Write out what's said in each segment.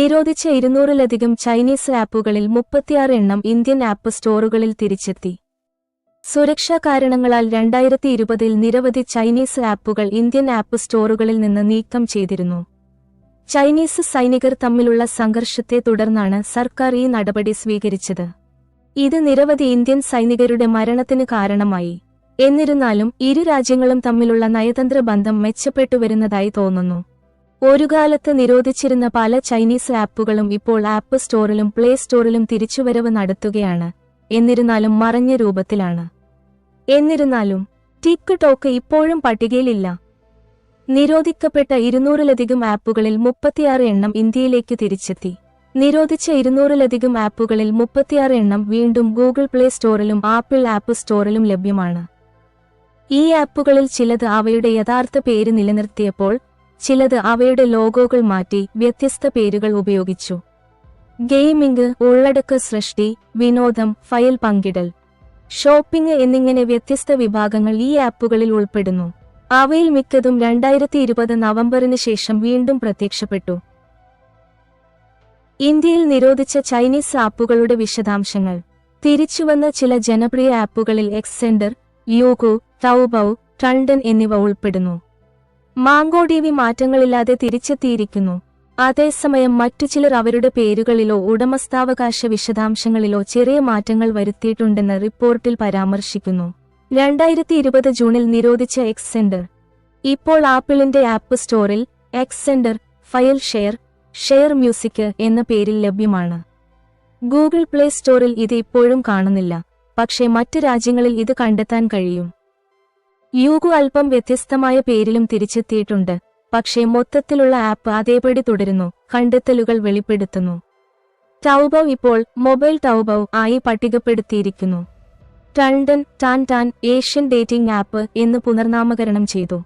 നിരോധിച്ച ഇരുന്നൂറിലധികം ചൈനീസ് ആപ്പുകളിൽ മുപ്പത്തിയാറ് എണ്ണം ഇന്ത്യൻ ആപ്പ് സ്റ്റോറുകളിൽ തിരിച്ചെത്തി. സുരക്ഷാ കാരണങ്ങളാൽ രണ്ടായിരത്തി ഇരുപതിൽ നിരവധി ചൈനീസ് ആപ്പുകൾ ഇന്ത്യൻ ആപ്പ് സ്റ്റോറുകളിൽ നിന്ന് നീക്കം ചെയ്തിരുന്നു. ചൈനീസ് സൈനികർ തമ്മിലുള്ള സംഘർഷത്തെ തുടർന്നാണ് സർക്കാർ ഈ നടപടി സ്വീകരിച്ചത്. ഇത് നിരവധി ഇന്ത്യൻ സൈനികരുടെ മരണത്തിന് കാരണമായി. എന്നിരുന്നാലും ഇരു രാജ്യങ്ങളും തമ്മിലുള്ള നയതന്ത്ര ബന്ധം മെച്ചപ്പെട്ടു വരുന്നതായി തോന്നുന്നു. ഒരു കാലത്ത് നിരോധിച്ചിരുന്ന പല ചൈനീസ് ആപ്പുകളും ഇപ്പോൾ ആപ്പ് സ്റ്റോറിലും പ്ലേ സ്റ്റോറിലും തിരിച്ചുവരവ് നടത്തുകയാണ്. എന്നിരുന്നാലും മറഞ്ഞ രൂപത്തിലാണ്. എന്നിരുന്നാലും ടിക് ടോക്ക് ഇപ്പോഴും പട്ടികയിലില്ല. നിരോധിക്കപ്പെട്ട ഇരുന്നൂറിലധികം ആപ്പുകളിൽ മുപ്പത്തിയാറ് എണ്ണം ഇന്ത്യയിലേക്ക് തിരിച്ചെത്തി. നിരോധിച്ച ഇരുന്നൂറിലധികം ആപ്പുകളിൽ മുപ്പത്തിയാറ് എണ്ണം വീണ്ടും ഗൂഗിൾ പ്ലേ സ്റ്റോറിലും ആപ്പിൾ ആപ്പ് സ്റ്റോറിലും ലഭ്യമാണ്. ഈ ആപ്പുകളിൽ ചിലത് അവയുടെ യഥാർത്ഥ പേര് നിലനിർത്തിയപ്പോൾ ചിലത് അവയുടെ ലോഗോകൾ മാറ്റി വ്യത്യസ്ത പേരുകൾ ഉപയോഗിച്ചു. ഗെയിമിംഗ് ഉള്ളടക്ക സൃഷ്ടി വിനോദം ഫയൽ പങ്കിടൽ ഷോപ്പിംഗ് എന്നിങ്ങനെ വ്യത്യസ്ത വിഭാഗങ്ങൾ ഈ ആപ്പുകളിൽ ഉൾപ്പെടുന്നു. അവയിൽ മിക്കതും രണ്ടായിരത്തി ഇരുപത് നവംബറിന് ശേഷം വീണ്ടും പ്രത്യക്ഷപ്പെട്ടു. ഇന്ത്യയിൽ നിരോധിച്ച ചൈനീസ് ആപ്പുകളുടെ വിശദാംശങ്ങൾ. തിരിച്ചുവന്ന ചില ജനപ്രിയ ആപ്പുകളിൽ എക്സെൻഡർ യൂഗു തൗബൌ ടണ്ടൻ എന്നിവ ഉൾപ്പെടുന്നു. മാങ്കോ ടിവി മാറ്റങ്ങളില്ലാതെ തിരിച്ചെത്തിയിരിക്കുന്നു. അതേസമയം മറ്റു ചിലർ അവരുടെ പേരുകളിലോ ഉടമസ്ഥാവകാശ വിശദാംശങ്ങളിലോ ചെറിയ മാറ്റങ്ങൾ വരുത്തിയിട്ടുണ്ടെന്ന് റിപ്പോർട്ടിൽ പരാമർശിക്കുന്നു. രണ്ടായിരത്തി ഇരുപത് ജൂണിൽ നിരോധിച്ച എക്സെൻഡർ ഇപ്പോൾ ആപ്പിളിന്റെ ആപ്പ് സ്റ്റോറിൽ Xender file share share music എന്ന പേരിൽ ലഭ്യമാണ്. ഗൂഗിൾ പ്ലേ സ്റ്റോറിൽ ഇത് ഇപ്പോഴും കാണുന്നില്ല. പക്ഷേ മറ്റു രാജ്യങ്ങളിൽ ഇത് കണ്ടെത്താൻ കഴിയും. യൂഗു അല്പം വ്യത്യസ്തമായ പേരിലും തിരിച്ചെത്തിയിട്ടുണ്ട്. പക്ഷേ മൊത്തത്തിലുള്ള ആപ്പ് അതേപടി തുടരുന്നു. കണ്ടെത്തലുകൾ വെളിപ്പെടുത്തുന്നു. ടൗബൗ ഇപ്പോൾ മൊബൈൽ ടൗബൗ ആയി പട്ടികപ്പെടുത്തിയിരിക്കുന്നു. Tantan tan tan Asian dating app എന്ന് പുനർനാമകരണം ചെയ്തു.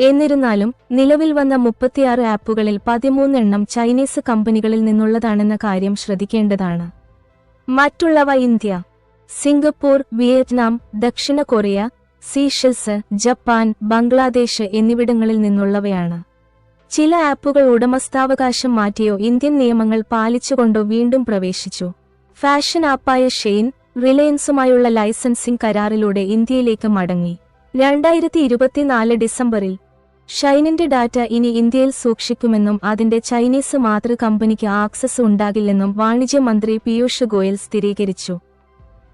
എന്നിരുന്നാലും നിലവിൽ വന്ന മുപ്പത്തിയാറ് ആപ്പുകളിൽ പതിമൂന്നെണ്ണം ചൈനീസ് കമ്പനികളിൽ നിന്നുള്ളതാണെന്ന കാര്യം ശ്രദ്ധിക്കേണ്ടതാണ്. മറ്റുള്ളവ ഇന്ത്യ സിംഗപ്പൂർ വിയറ്റ്നാം ദക്ഷിണ കൊറിയ സീഷൽസ് ജപ്പാൻ ബംഗ്ലാദേശ് എന്നിവിടങ്ങളിൽ നിന്നുള്ളവയാണ്. ചില ആപ്പുകൾ ഉടമസ്ഥാവകാശം മാറ്റിയോ ഇന്ത്യൻ നിയമങ്ങൾ പാലിച്ചുകൊണ്ടോ വീണ്ടും പ്രവേശിച്ചു. ഫാഷൻ ആപ്പായ ഷെയ്ൻ റിലയൻസുമായുള്ള ലൈസൻസിംഗ് കരാറിലൂടെ ഇന്ത്യയിലേക്ക് മടങ്ങി. രണ്ടായിരത്തി ഇരുപത്തിനാല് ഡിസംബറിൽ ഷൈനിന്റെ ഡാറ്റ ഇനി ഇന്ത്യയിൽ സൂക്ഷിക്കുമെന്നും അതിന്റെ ചൈനീസ് മാതൃ കമ്പനിക്ക് ആക്സസ് ഉണ്ടാകില്ലെന്നും വാണിജ്യമന്ത്രി പീയൂഷ് ഗോയൽ സ്ഥിരീകരിച്ചു.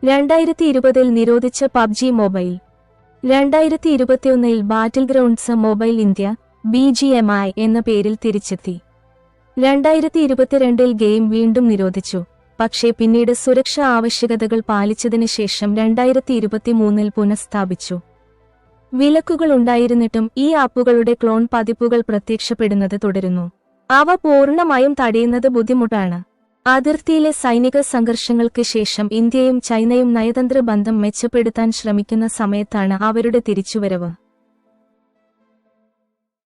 രണ്ടായിരത്തി ഇരുപതിൽ നിരോധിച്ച പബ്ജി മൊബൈൽ രണ്ടായിരത്തി ഇരുപത്തിയൊന്നിൽ battlegrounds mobile India B G M I എന്ന പേരിൽ തിരിച്ചെത്തി. രണ്ടായിരത്തി ഇരുപത്തിരണ്ടിൽ ഗെയിം വീണ്ടും നിരോധിച്ചു. പക്ഷേ പിന്നീട് സുരക്ഷാ ആവശ്യകതകൾ പാലിച്ചതിനു ശേഷം രണ്ടായിരത്തി ഇരുപത്തിമൂന്നിൽ പുനഃസ്ഥാപിച്ചു. വിലക്കുകൾ ഉണ്ടായിരുന്നിട്ടും ഈ ആപ്പുകളുടെ ക്ലോൺ പതിപ്പുകൾ പ്രത്യക്ഷപ്പെടുന്നത് തുടരുന്നു. അവ പൂർണമായും തടയുന്നത് ബുദ്ധിമുട്ടാണ്. അതിർത്തിയിലെ സൈനിക സംഘർഷങ്ങൾക്ക് ശേഷം ഇന്ത്യയും ചൈനയും നയതന്ത്ര ബന്ധം മെച്ചപ്പെടുത്താൻ ശ്രമിക്കുന്ന സമയത്താണ് അവരുടെ തിരിച്ചുവരവ്.